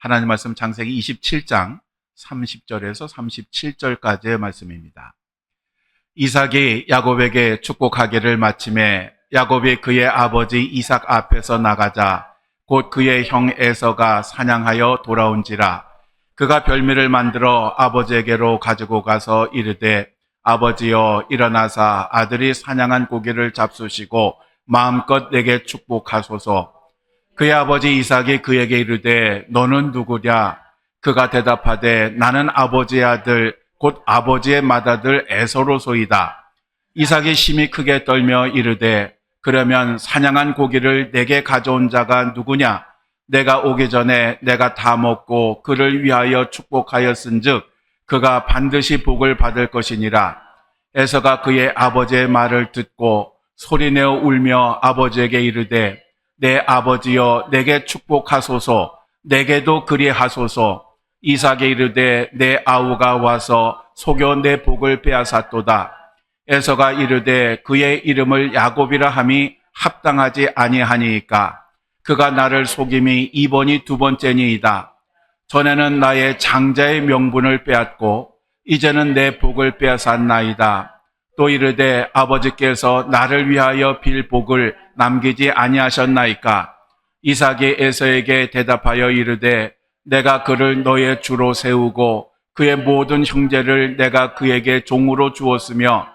하나님 말씀 창세기 27장 30절에서 37절까지의 말씀입니다. 이삭이 야곱에게 축복하기를 마침에 야곱이 그의 아버지 이삭 앞에서 나가자 곧 그의 형 에서가 사냥하여 돌아온지라 그가 별미를 만들어 아버지에게로 가지고 가서 이르되 아버지여 일어나사 아들이 사냥한 고기를 잡수시고 마음껏 내게 축복하소서 그의 아버지 이삭이 그에게 이르되 너는 누구랴 그가 대답하되 나는 아버지의 아들 곧 아버지의 맏아들 에서로소이다. 이삭이 심히 크게 떨며 이르되 그러면 사냥한 고기를 내게 가져온 자가 누구냐? 내가 오기 전에 내가 다 먹고 그를 위하여 축복하였은즉 그가 반드시 복을 받을 것이니라. 에서가 그의 아버지의 말을 듣고 소리내어 울며 아버지에게 이르되 내 아버지여 내게 축복하소서. 내게도 그리하소서. 이삭이 이르되 내 아우가 와서 속여 내 복을 빼앗았도다. 에서가 이르되 그의 이름을 야곱이라 함이 합당하지 아니하니까. 그가 나를 속임이 이번이 두 번째니이다. 전에는 나의 장자의 명분을 빼앗고 이제는 내 복을 빼앗았나이다. 또 이르되 아버지께서 나를 위하여 빌 복을 남기지 아니하셨나이까? 이삭이 에서에게 대답하여 이르되 내가 그를 너의 주로 세우고 그의 모든 형제를 내가 그에게 종으로 주었으며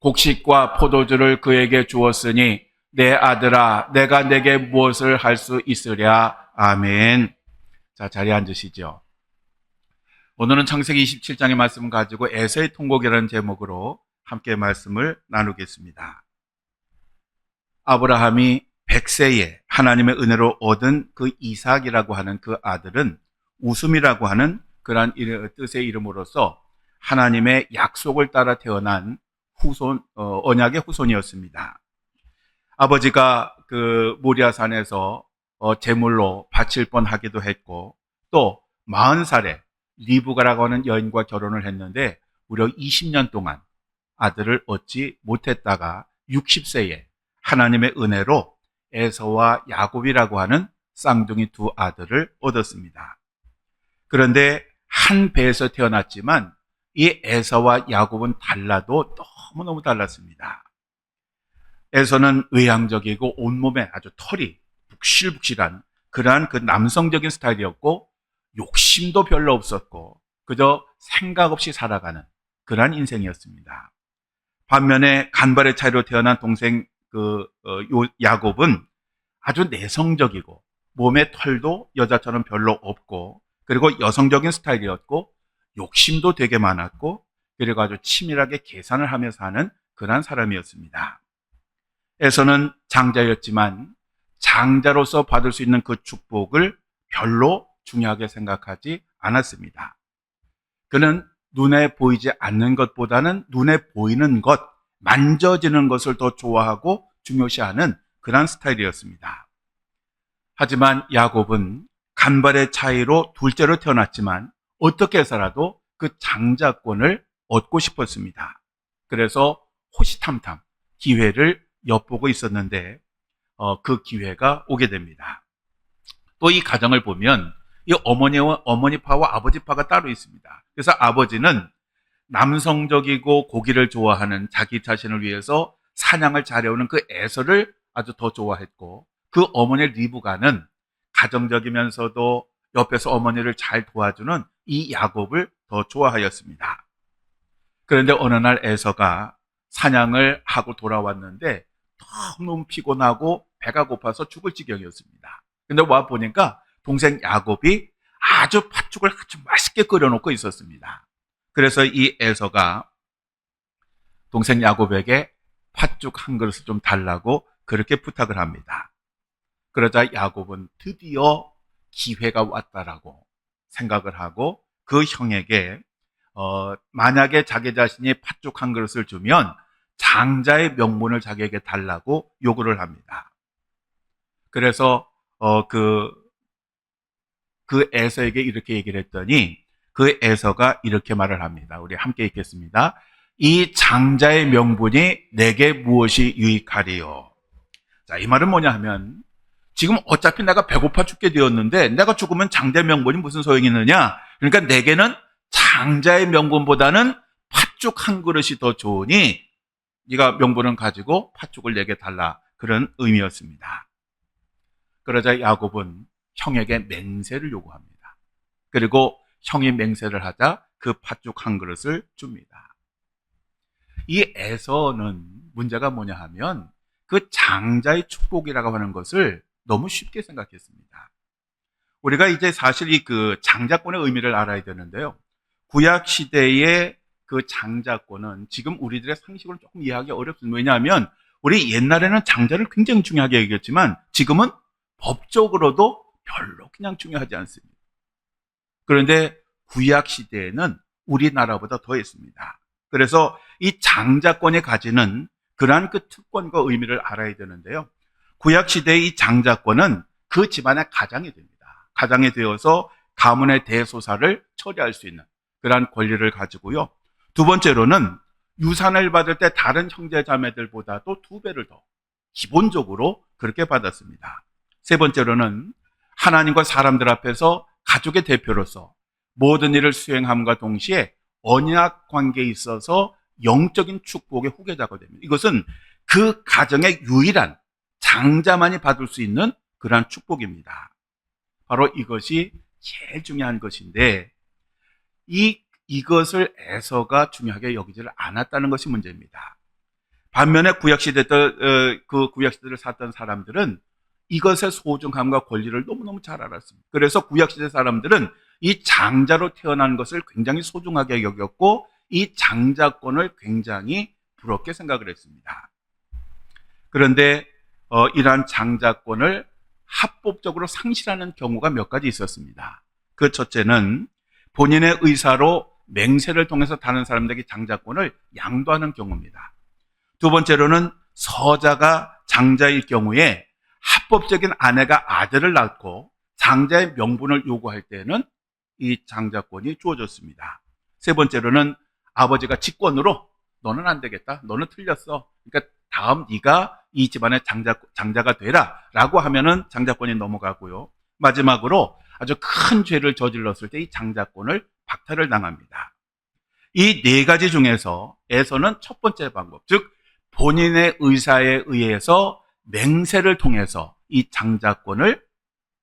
곡식과 포도주를 그에게 주었으니 내 아들아 내가 내게 무엇을 할 수 있으랴. 아멘. 자 자리에 앉으시죠. 오늘은 창세기 27장의 말씀을 가지고 에서의 통곡이라는 제목으로 함께 말씀을 나누겠습니다. 아브라함이 100세에 하나님의 은혜로 얻은 그 이삭이라고 하는 그 아들은 웃음이라고 하는 그러한 뜻의 이름으로서 하나님의 약속을 따라 태어난 후손, 어, 언약의 후손이었습니다. 아버지가 그 모리아산에서 어, 제물로 바칠 뻔 하기도 했고 또 40살에 리브가라고 하는 여인과 결혼을 했는데 무려 20년 동안 아들을 얻지 못했다가 60세에 하나님의 은혜로 에서와 야곱이라고 하는 쌍둥이 두 아들을 얻었습니다. 그런데 한 배에서 태어났지만 이 에서와 야곱은 달라도 너무너무 달랐습니다. 에서는 외향적이고 온몸에 아주 털이 북실북실한 그러한 그 남성적인 스타일이었고 욕심도 별로 없었고 그저 생각 없이 살아가는 그러한 인생이었습니다. 반면에 간발의 차이로 태어난 동생 그 어, 야곱은 아주 내성적이고 몸에 털도 여자처럼 별로 없고 그리고 여성적인 스타일이었고 욕심도 되게 많았고 아주 치밀하게 계산을 하면서 하는 그러한 사람이었습니다. 에서는 장자였지만 장자로서 받을 수 있는 그 축복을 별로 중요하게 생각하지 않았습니다. 그는 눈에 보이지 않는 것보다는 눈에 보이는 것, 만져지는 것을 더 좋아하고 중요시하는 그런 스타일이었습니다. 하지만 야곱은 간발의 차이로 둘째로 태어났지만 어떻게 해서라도 그 장자권을 얻고 싶었습니다. 그래서 호시탐탐 기회를 엿보고 있었는데 어, 그 기회가 오게 됩니다. 또 이 가정을 보면 이 어머니와 어머니파와 아버지파가 따로 있습니다. 그래서 아버지는 남성적이고 고기를 좋아하는 자기 자신을 위해서 사냥을 잘해오는 그 에서를 아주 더 좋아했고 그 어머니 리브가는 가정적이면서도 옆에서 어머니를 잘 도와주는 이 야곱을 더 좋아하였습니다. 그런데 어느 날 에서가 사냥을 하고 돌아왔는데 너무 피곤하고 배가 고파서 죽을 지경이었습니다. 근데 와 보니까 동생 야곱이 아주 팥죽을 아주 맛있게 끓여놓고 있었습니다. 그래서 이 에서가 동생 야곱에게 팥죽 한 그릇을 좀 달라고 그렇게 부탁을 합니다. 그러자 야곱은 드디어 기회가 왔다라고 생각을 하고 그 형에게 어, 만약에 자기 자신이 팥죽 한 그릇을 주면 장자의 명분을 자기에게 달라고 요구를 합니다. 그래서 어, 그, 그 에서에게 이렇게 얘기를 했더니 그 에서가 이렇게 말을 합니다. 우리 함께 읽겠습니다. 이 장자의 명분이 내게 무엇이 유익하리요? 자, 이 말은 뭐냐 하면 지금 어차피 내가 배고파 죽게 되었는데 내가 죽으면 장자 명분이 무슨 소용이 있느냐? 그러니까 내게는 장자의 명분보다는 팥죽 한 그릇이 더 좋으니 네가 명분은 가지고 팥죽을 내게 달라 그런 의미였습니다. 그러자 야곱은 형에게 맹세를 요구합니다. 그리고 형이 맹세를 하자 그 팥죽 한 그릇을 줍니다. 이 에서는 문제가 뭐냐 하면 그 장자의 축복이라고 하는 것을 너무 쉽게 생각했습니다. 우리가 이제 사실 이 그 장자권의 의미를 알아야 되는데요. 구약 시대의 그 장자권은 지금 우리들의 상식으로 조금 이해하기 어렵습니다. 왜냐하면 우리 옛날에는 장자를 굉장히 중요하게 여겼지만 지금은 법적으로도 별로 그냥 중요하지 않습니다. 그런데 구약 시대에는 우리나라보다 더했습니다. 그래서 이 장자권이 가지는 그러한 그 특권과 의미를 알아야 되는데요. 구약 시대의 이 장자권은 그 집안의 가장이 됩니다. 가장이 되어서 가문의 대소사를 처리할 수 있는 그러한 권리를 가지고요. 두 번째로는 유산을 받을 때 다른 형제 자매들보다도 두 배를 더 기본적으로 그렇게 받았습니다. 세 번째로는 하나님과 사람들 앞에서 가족의 대표로서 모든 일을 수행함과 동시에 언약 관계에 있어서 영적인 축복의 후계자가 됩니다. 이것은 그 가정의 유일한 장자만이 받을 수 있는 그러한 축복입니다. 바로 이것이 제일 중요한 것인데 이 이것을 에서가 중요하게 여기지를 않았다는 것이 문제입니다. 반면에 구약 시대 때그 구약 시대를 살던 사람들은 이것의 소중함과 권리를 너무너무 잘 알았습니다. 그래서 구약 시대 사람들은 이 장자로 태어난 것을 굉장히 소중하게 여겼고 이 장자권을 굉장히 부럽게 생각을 했습니다. 그런데 어, 이러한 장자권을 합법적으로 상실하는 경우가 몇 가지 있었습니다. 그 첫째는 본인의 의사로 맹세를 통해서 다른 사람들에게 장자권을 양도하는 경우입니다. 두 번째로는 서자가 장자일 경우에 합법적인 아내가 아들을 낳고 장자의 명분을 요구할 때는 이 장자권이 주어졌습니다. 세 번째로는 아버지가 직권으로 너는 안 되겠다. 너는 틀렸어. 그러니까 다음 네가 이 집안의 장자, 장자가 되라라고 하면은 장자권이 넘어가고요. 마지막으로 아주 큰 죄를 저질렀을 때 이 장자권을 박탈을 당합니다. 이 네 가지 중에서 에서는 첫 번째 방법, 즉 본인의 의사에 의해서 맹세를 통해서 이 장자권을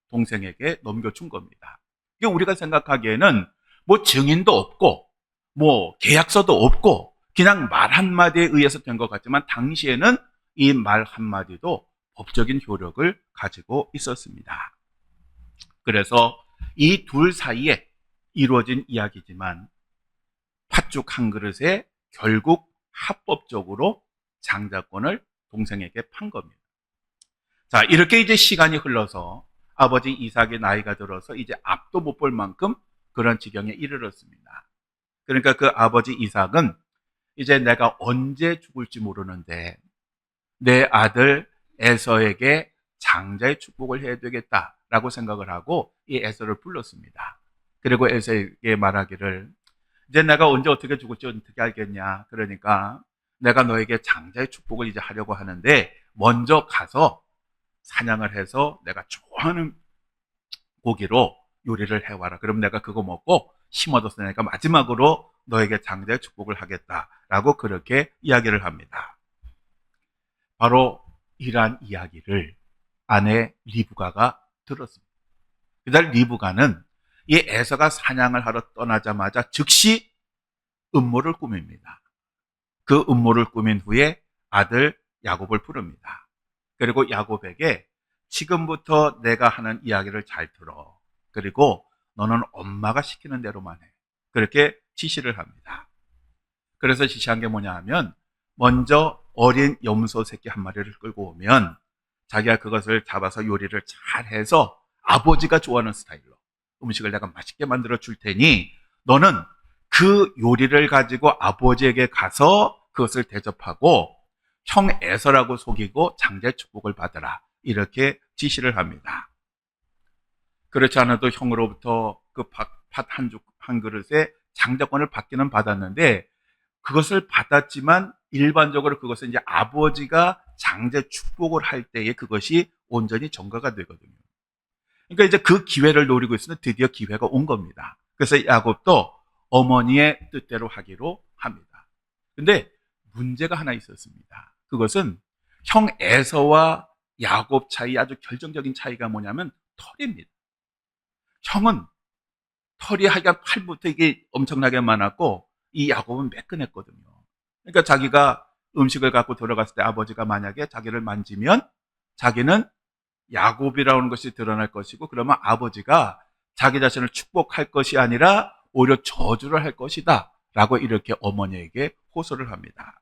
동생에게 넘겨준 겁니다. 이게 우리가 생각하기에는 뭐 증인도 없고 뭐 계약서도 없고 그냥 말 한마디에 의해서 된 것 같지만 당시에는 이 말 한마디도 법적인 효력을 가지고 있었습니다. 그래서 이 둘 사이에 이루어진 이야기지만 팥죽 한 그릇에 결국 합법적으로 장자권을 동생에게 판 겁니다. 자, 이렇게 이제 시간이 흘러서 아버지 이삭의 나이가 들어서 이제 앞도 못 볼 만큼 그런 지경에 이르렀습니다. 그러니까 그 아버지 이삭은 이제 내가 언제 죽을지 모르는데 내 아들 에서에게 장자의 축복을 해야 되겠다라고 생각을 하고 이 에서를 불렀습니다. 그리고 에서에게 말하기를 이제 내가 언제 어떻게 죽을지 어떻게 알겠냐. 그러니까 내가 너에게 장자의 축복을 이제 하려고 하는데 먼저 가서 사냥을 해서 내가 좋아하는 고기로 요리를 해와라. 그럼 내가 그거 먹고 힘 얻었으니까 마지막으로 너에게 장자의 축복을 하겠다라고 그렇게 이야기를 합니다. 바로 이러한 이야기를 아내 리브가가 들었습니다. 그날 리브가는 이 에서가 사냥을 하러 떠나자마자 즉시 음모를 꾸밉니다. 그 음모를 꾸민 후에 아들 야곱을 부릅니다. 그리고 야곱에게 지금부터 내가 하는 이야기를 잘 들어. 그리고 너는 엄마가 시키는 대로만 해. 그렇게 지시를 합니다. 그래서 지시한 게 뭐냐 하면 먼저 어린 염소 새끼 한 마리를 끌고 오면 자기가 그것을 잡아서 요리를 잘 해서 아버지가 좋아하는 스타일로 음식을 내가 맛있게 만들어 줄 테니 너는 그 요리를 가지고 아버지에게 가서 그것을 대접하고 형 에서라고 속이고 장자 축복을 받으라. 이렇게 지시를 합니다. 그렇지 않아도 형으로부터 그 팥한 한 그릇에 장자권을 받기는 받았는데 그것을 받았지만 일반적으로 그것은 이제 아버지가 장자 축복을 할 때에 그것이 온전히 전가가 되거든요. 그러니까 이제 그 기회를 노리고 있으면 드디어 기회가 온 겁니다. 그래서 야곱도 어머니의 뜻대로 하기로 합니다. 근데 문제가 하나 있었습니다. 그것은 형 에서와 야곱 차이 아주 결정적인 차이가 뭐냐면 털입니다. 형은 털이 하여간 팔부터 이게 엄청나게 많았고 이 야곱은 매끈했거든요. 그러니까 자기가 음식을 갖고 들어갔을 때 아버지가 만약에 자기를 만지면 자기는 야곱이라는 것이 드러날 것이고 그러면 아버지가 자기 자신을 축복할 것이 아니라 오히려 저주를 할 것이다. 라고 이렇게 어머니에게 호소를 합니다.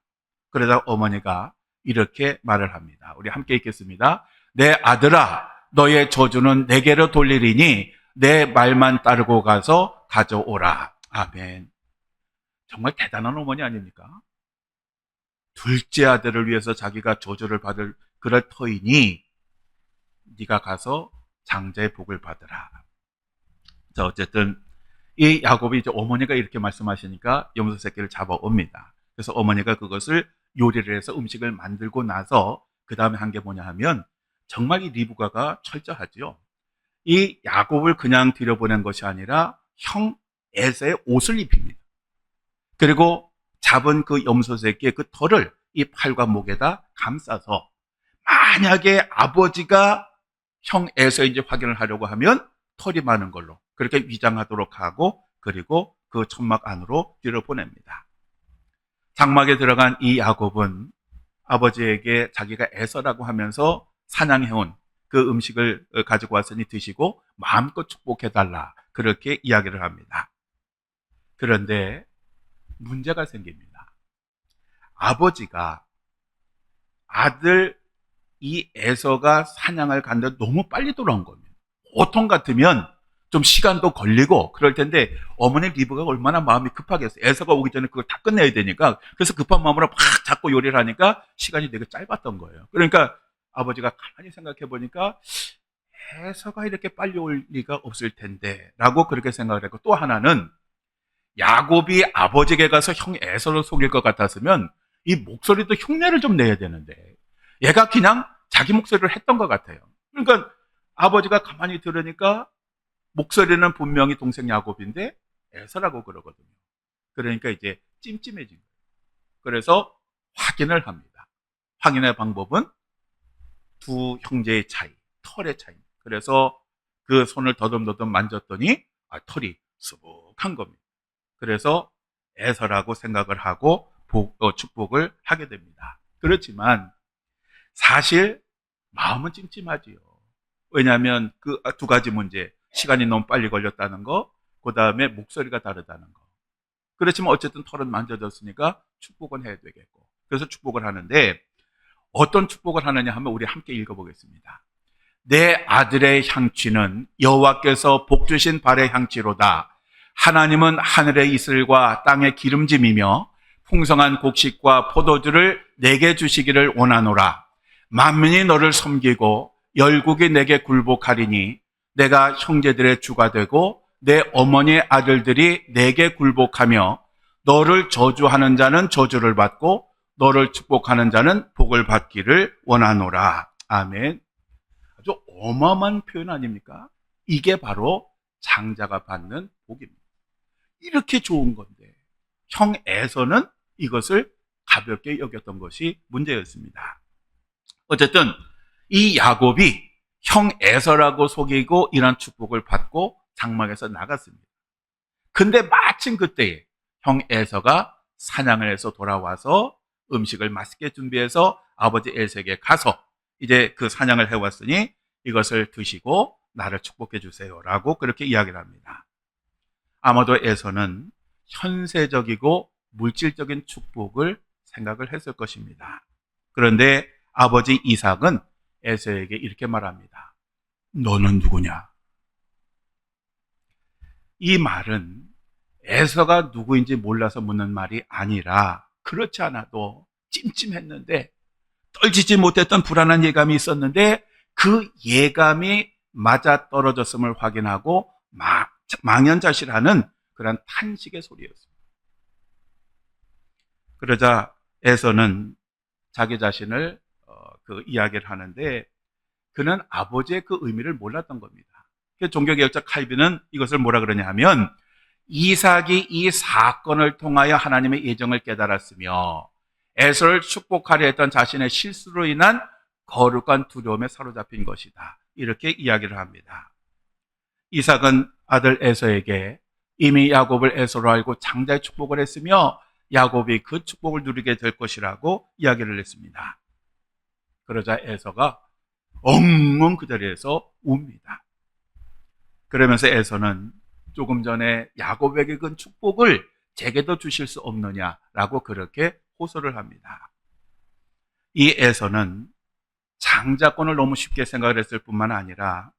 그러다 어머니가 이렇게 말을 합니다. 우리 함께 읽겠습니다. 내 아들아, 너의 저주는 내게로 돌리리니 내 말만 따르고 가서 가져오라. 아멘. 정말 대단한 어머니 아닙니까? 둘째 아들을 위해서 자기가 저주를 받을 그럴 터이니 네가 가서 장자의 복을 받으라. 자, 어쨌든 이 야곱이 이제 어머니가 이렇게 말씀하시니까 염소 새끼를 잡아옵니다. 그래서 어머니가 그것을 요리를 해서 음식을 만들고 나서 그 다음에 한 게 뭐냐 하면 정말 이 리브가가 철저하지요. 이 야곱을 그냥 들여보낸 것이 아니라 형 에서의 옷을 입힙니다. 그리고 잡은 그 염소 새끼의 그 털을 이 팔과 목에다 감싸서 만약에 아버지가 형 에서 이제 확인을 하려고 하면 털이 많은 걸로 그렇게 위장하도록 하고 그리고 그 천막 안으로 뒤로 보냅니다. 장막에 들어간 이 야곱은 아버지에게 자기가 에서라고 하면서 사냥해온 그 음식을 가지고 왔으니 드시고 마음껏 축복해달라. 그렇게 이야기를 합니다. 그런데 문제가 생깁니다. 아버지가 아들 이 에서가 사냥을 갔는데 너무 빨리 돌아온 겁니다. 보통 같으면 좀 시간도 걸리고 그럴 텐데 어머니 리브가 얼마나 마음이 급하겠어요. 에서가 오기 전에 그걸 다 끝내야 되니까 그래서 급한 마음으로 막 잡고 요리를 하니까 시간이 되게 짧았던 거예요. 그러니까 아버지가 가만히 생각해 보니까 에서가 이렇게 빨리 올 리가 없을 텐데 라고 그렇게 생각을 했고 또 하나는 야곱이 아버지에게 가서 형 에서를 속일 것 같았으면 이 목소리도 흉내를 좀 내야 되는데 얘가 그냥 자기 목소리를 했던 것 같아요. 그러니까 아버지가 가만히 들으니까 목소리는 분명히 동생 야곱인데 에서라고 그러거든요. 그러니까 이제 찜찜해진 거예요. 그래서 확인을 합니다. 확인의 방법은 두 형제의 차이, 털의 차이. 그래서 그 손을 더듬더듬 만졌더니 아, 털이 수북한 겁니다. 그래서 에서라고 생각을 하고 복, 어, 축복을 하게 됩니다. 그렇지만 사실 마음은 찜찜하지요. 왜냐하면 그 두 가지 문제, 시간이 너무 빨리 걸렸다는 거, 그 다음에 목소리가 다르다는 거. 그렇지만 어쨌든 털은 만져졌으니까 축복은 해야 되겠고. 그래서 축복을 하는데 어떤 축복을 하느냐 하면 우리 함께 읽어보겠습니다. 내 아들의 향취는 여호와께서 복 주신 발의 향취로다. 하나님은 하늘의 이슬과 땅의 기름짐이며 풍성한 곡식과 포도주를 내게 주시기를 원하노라. 만민이 너를 섬기고 열국이 내게 굴복하리니 내가 형제들의 주가 되고 내 어머니의 아들들이 내게 굴복하며 너를 저주하는 자는 저주를 받고 너를 축복하는 자는 복을 받기를 원하노라. 아멘. 아주 어마어마한 표현 아닙니까? 이게 바로 장자가 받는 복입니다. 이렇게 좋은 건데 형에서는 이것을 가볍게 여겼던 것이 문제였습니다. 어쨌든 이 야곱이 형 에서라고 속이고 이런 축복을 받고 장막에서 나갔습니다. 근데 마침 그때에 형 에서가 사냥을 해서 돌아와서 음식을 맛있게 준비해서 아버지 엘색에 가서 이제 그 사냥을 해왔으니 이것을 드시고 나를 축복해 주세요 라고 그렇게 이야기를 합니다. 아마도 에서는 현세적이고 물질적인 축복을 생각을 했을 것입니다. 그런데 아버지 이삭은 에서에게 이렇게 말합니다. 너는 누구냐? 이 말은 에서가 누구인지 몰라서 묻는 말이 아니라 그렇지 않아도 찜찜했는데 떨지지 못했던 불안한 예감이 있었는데 그 예감이 맞아 떨어졌음을 확인하고 망연자실하는 그런 탄식의 소리였습니다. 그러자 에서는 자기 자신을 어, 그 이야기를 하는데 그는 아버지의 그 의미를 몰랐던 겁니다. 종교개혁자 칼빈은 이것을 뭐라 그러냐 하면 이삭이 이 사건을 통하여 하나님의 예정을 깨달았으며 에서를 축복하려 했던 자신의 실수로 인한 거룩한 두려움에 사로잡힌 것이다. 이렇게 이야기를 합니다. 이삭은 아들 에서에게 이미 야곱을 에서로 알고 장자의 축복을 했으며 야곱이 그 축복을 누리게 될 것이라고 이야기를 했습니다. 그러자 에서가 엉엉 그 자리에서 웁니다. 그러면서 에서는 조금 전에 야곱에게 그 축복을 제게도 주실 수 없느냐라고 그렇게 호소를 합니다. 이 에서는 장자권을 너무 쉽게 생각을 했을 뿐만 아니라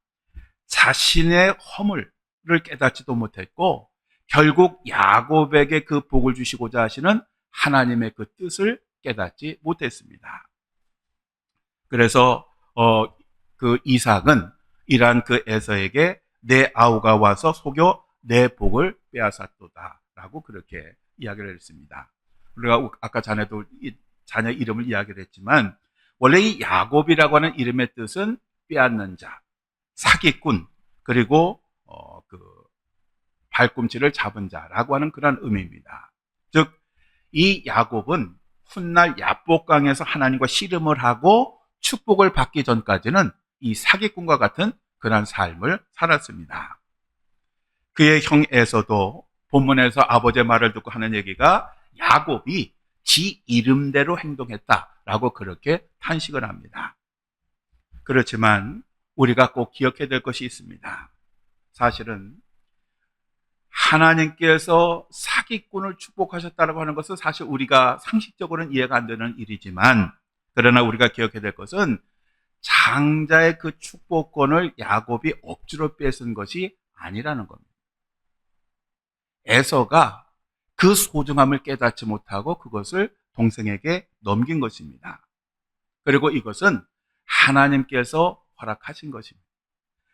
자신의 허물을 깨닫지도 못했고 결국 야곱에게 그 복을 주시고자 하시는 하나님의 그 뜻을 깨닫지 못했습니다. 그래서 어, 그 이삭은 이러한 그 에서에게 내 아우가 와서 속여 내 복을 빼앗았도다라고 그렇게 이야기를 했습니다. 우리가 아까 자네도 이 자녀 이름을 이야기를 했지만 원래 이 야곱이라고 하는 이름의 뜻은 빼앗는 자, 사기꾼, 그리고 어, 그 발꿈치를 잡은 자라고 하는 그런 의미입니다. 즉, 이 야곱은 훗날 야복강에서 하나님과 씨름을 하고 축복을 받기 전까지는 이 사기꾼과 같은 그런 삶을 살았습니다. 그의 형에서도 본문에서 아버지의 말을 듣고 하는 얘기가 야곱이 지 이름대로 행동했다라고 그렇게 탄식을 합니다. 그렇지만 우리가 꼭 기억해야 될 것이 있습니다. 사실은 하나님께서 사기꾼을 축복하셨다고 하는 것은 사실 우리가 상식적으로는 이해가 안 되는 일이지만 그러나 우리가 기억해야 될 것은 장자의 그 축복권을 야곱이 억지로 뺏은 것이 아니라는 겁니다. 에서가 그 소중함을 깨닫지 못하고 그것을 동생에게 넘긴 것입니다. 그리고 이것은 하나님께서 허락하신 것입니다.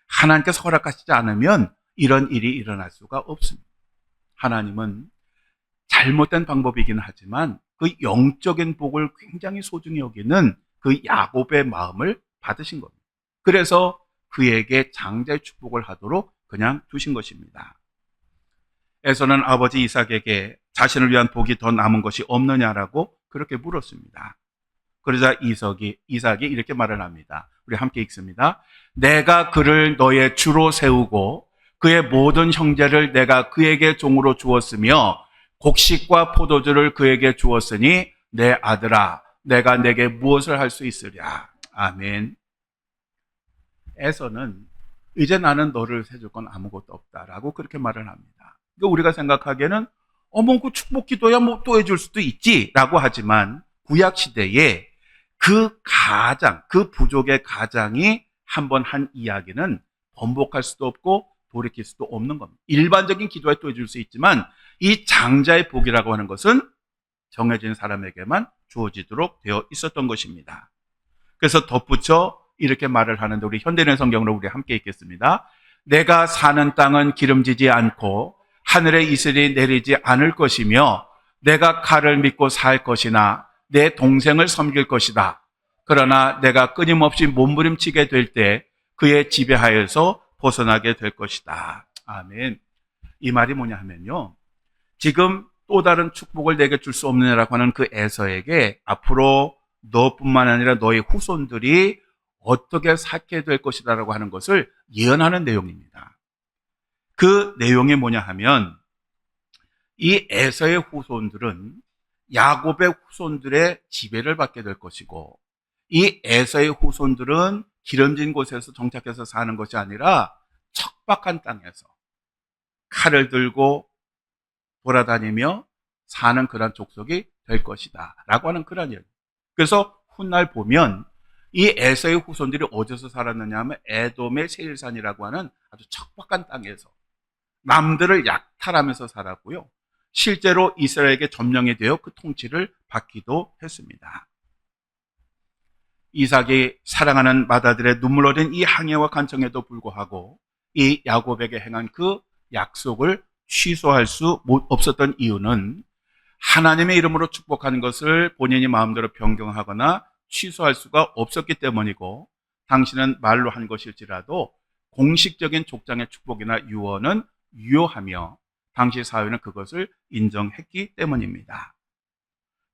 하나님께서 허락하시지 않으면 이런 일이 일어날 수가 없습니다. 하나님은 잘못된 방법이긴 하지만 그 영적인 복을 굉장히 소중히 여기는 그 야곱의 마음을 받으신 겁니다. 그래서 그에게 장자의 축복을 하도록 그냥 두신 것입니다. 에서는 아버지 이삭에게 자신을 위한 복이 더 남은 것이 없느냐라고 그렇게 물었습니다. 그러자 이삭이, 이삭이 이렇게 말을 합니다. 우리 함께 읽습니다. 내가 그를 너의 주로 세우고 그의 모든 형제를 내가 그에게 종으로 주었으며 곡식과 포도주를 그에게 주었으니 내 아들아 내가 내게 무엇을 할 수 있으랴. 아멘. 에서는 이제 나는 너를 세줄 건 아무것도 없다라고 그렇게 말을 합니다. 그러니까 우리가 생각하기에는 어머 그 축복 기도야 뭐 또 해줄 수도 있지라고 하지만 구약 시대에 그 가장 그 부족의 가장이 한 번한 이야기는 번복할 수도 없고 돌이킬 수도 없는 겁니다. 일반적인 기도에 또 해줄 수 있지만 이 장자의 복이라고 하는 것은 정해진 사람에게만 주어지도록 되어 있었던 것입니다. 그래서 덧붙여 이렇게 말을 하는데 우리 현대인 성경으로 우리 함께 읽겠습니다. 내가 사는 땅은 기름지지 않고 하늘에 이슬이 내리지 않을 것이며 내가 칼을 믿고 살 것이나 내 동생을 섬길 것이다. 그러나 내가 끊임없이 몸부림치게 될 때 그의 지배하여서 벗어나게 될 것이다. 아멘. 이 말이 뭐냐 하면요. 지금 또 다른 축복을 내게 줄 수 없느냐라고 하는 그 에서에게 앞으로 너뿐만 아니라 너의 후손들이 어떻게 살게 될 것이다라고 하는 것을 예언하는 내용입니다. 그 내용이 뭐냐 하면 이 에서의 후손들은 야곱의 후손들의 지배를 받게 될 것이고 이 에서의 후손들은 기름진 곳에서 정착해서 사는 것이 아니라 척박한 땅에서 칼을 들고 돌아다니며 사는 그런 족속이 될 것이다. 라고 하는 그런 이야기. 그래서 훗날 보면 이 에서의 후손들이 어디서 살았느냐 하면 에돔의 세일산이라고 하는 아주 척박한 땅에서 남들을 약탈하면서 살았고요. 실제로 이스라엘에게 점령이 되어 그 통치를 받기도 했습니다. 이삭이 사랑하는 마다들의 눈물 어린 이 항해와 간청에도 불구하고 이 야곱에게 행한 그 약속을 취소할 수 없었던 이유는 하나님의 이름으로 축복하는 것을 본인이 마음대로 변경하거나 취소할 수가 없었기 때문이고 당신은 말로 한 것일지라도 공식적인 족장의 축복이나 유언은 유효하며 당시 사회는 그것을 인정했기 때문입니다.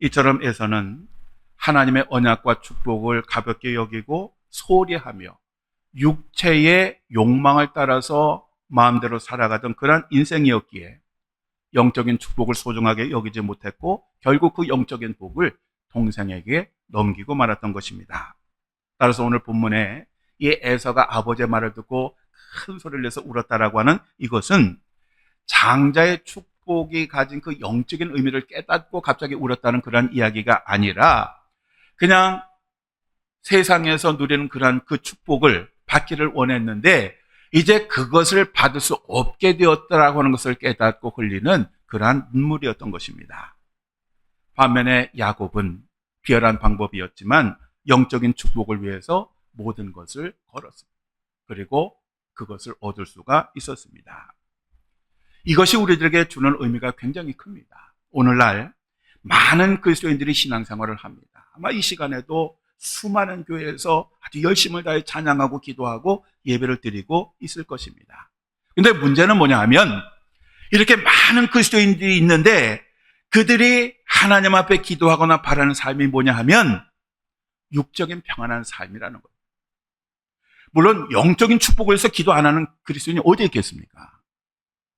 이처럼 에서는 하나님의 언약과 축복을 가볍게 여기고 소리하며 육체의 욕망을 따라서 마음대로 살아가던 그런 인생이었기에 영적인 축복을 소중하게 여기지 못했고 결국 그 영적인 복을 동생에게 넘기고 말았던 것입니다. 따라서 오늘 본문에 이 에서가 아버지의 말을 듣고 큰 소리를 내서 울었다라고 하는 이것은 장자의 축복이 가진 그 영적인 의미를 깨닫고 갑자기 울었다는 그런 이야기가 아니라 그냥 세상에서 누리는 그런 그 축복을 받기를 원했는데 이제 그것을 받을 수 없게 되었다라고 하는 것을 깨닫고 흘리는 그러한 눈물이었던 것입니다. 반면에 야곱은 비열한 방법이었지만 영적인 축복을 위해서 모든 것을 걸었습니다. 그리고 그것을 얻을 수가 있었습니다. 이것이 우리들에게 주는 의미가 굉장히 큽니다. 오늘날 많은 그리스도인들이 신앙생활을 합니다. 아마 이 시간에도 수많은 교회에서 아주 열심을 다해 찬양하고 기도하고 예배를 드리고 있을 것입니다. 근데 문제는 뭐냐 하면 이렇게 많은 그리스도인들이 있는데 그들이 하나님 앞에 기도하거나 바라는 삶이 뭐냐 하면 육적인 평안한 삶이라는 거예요. 물론 영적인 축복을 위해서 기도 안 하는 그리스도인이 어디 있겠습니까?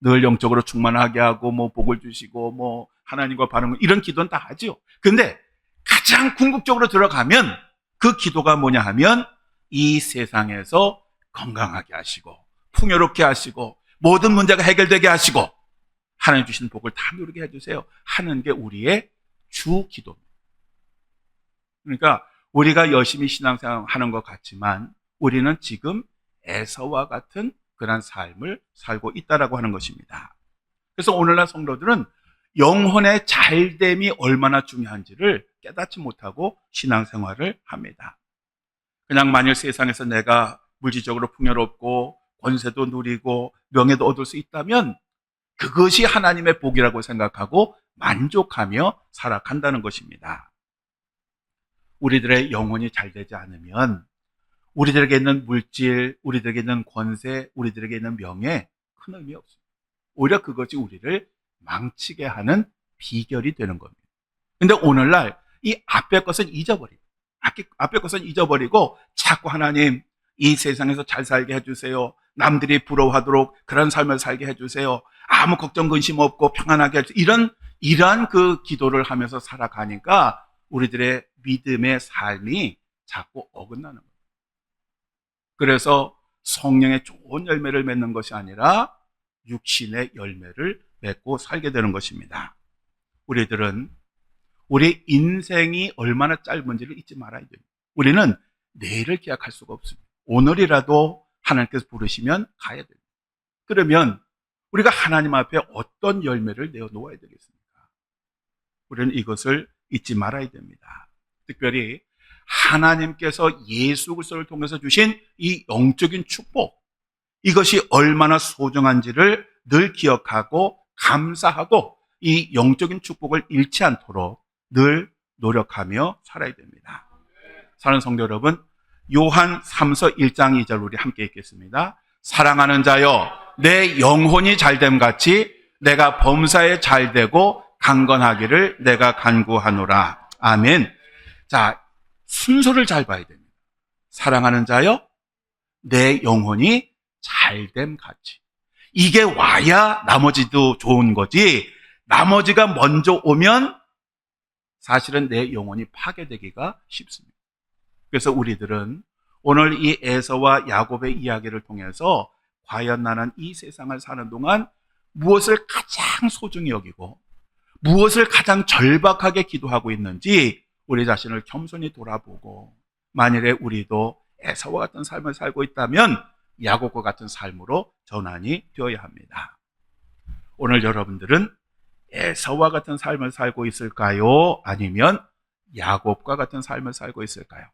늘 영적으로 충만하게 하고 뭐 복을 주시고 뭐 하나님과 바르는 이런 기도는 다 하지요. 근데 가장 궁극적으로 들어가면 그 기도가 뭐냐 하면 이 세상에서 건강하게 하시고 풍요롭게 하시고 모든 문제가 해결되게 하시고 하나님 주신 복을 다 누리게 해주세요 하는 게 우리의 주 기도입니다. 그러니까 우리가 열심히 신앙생활 하는 것 같지만 우리는 지금 에서와 같은 그런 삶을 살고 있다라고 하는 것입니다. 그래서 오늘날 성도들은 영혼의 잘됨이 얼마나 중요한지를 깨닫지 못하고 신앙생활을 합니다. 그냥 만일 세상에서 내가 물질적으로 풍요롭고 권세도 누리고 명예도 얻을 수 있다면 그것이 하나님의 복이라고 생각하고 만족하며 살아간다는 것입니다. 우리들의 영혼이 잘 되지 않으면 우리들에게 있는 물질, 우리들에게 있는 권세, 우리들에게 있는 명예 큰 의미 없습니다. 오히려 그것이 우리를 망치게 하는 비결이 되는 겁니다. 근데 오늘날 이 앞에 것은 잊어버리고 앞에 것은 잊어버리고 자꾸 하나님 이 세상에서 잘 살게 해주세요. 남들이 부러워하도록 그런 삶을 살게 해주세요. 아무 걱정 근심 없고 평안하게 해주세요. 이런 이러한 그 기도를 하면서 살아가니까 우리들의 믿음의 삶이 자꾸 어긋나는 거예요. 그래서 성령의 좋은 열매를 맺는 것이 아니라 육신의 열매를 맺고 살게 되는 것입니다. 우리들은 우리 인생이 얼마나 짧은지를 잊지 말아야 됩니다. 우리는 내일을 기약할 수가 없습니다. 오늘이라도 하나님께서 부르시면 가야 됩니다. 그러면 우리가 하나님 앞에 어떤 열매를 내어 놓아야 되겠습니까? 우리는 이것을 잊지 말아야 됩니다. 특별히 하나님께서 예수 그리스도를 통해서 주신 이 영적인 축복 이것이 얼마나 소중한지를 늘 기억하고 감사하고 이 영적인 축복을 잃지 않도록 늘 노력하며 살아야 됩니다. 사는 성도 여러분, 요한 3서 1장 2절 우리 함께 읽겠습니다. 사랑하는 자여, 내 영혼이 잘됨 같이 내가 범사에 잘되고 강건하기를 내가 간구하노라. 아멘. 자, 순서를 잘 봐야 됩니다. 사랑하는 자여, 내 영혼이 잘됨 같이. 이게 와야 나머지도 좋은 거지. 나머지가 먼저 오면 사실은 내 영혼이 파괴되기가 쉽습니다. 그래서 우리들은 오늘 이 에서와 야곱의 이야기를 통해서 과연 나는 이 세상을 사는 동안 무엇을 가장 소중히 여기고 무엇을 가장 절박하게 기도하고 있는지 우리 자신을 겸손히 돌아보고 만일에 우리도 에서와 같은 삶을 살고 있다면 야곱과 같은 삶으로 전환이 되어야 합니다. 오늘 여러분들은 에서와 같은 삶을 살고 있을까요? 아니면 야곱과 같은 삶을 살고 있을까요?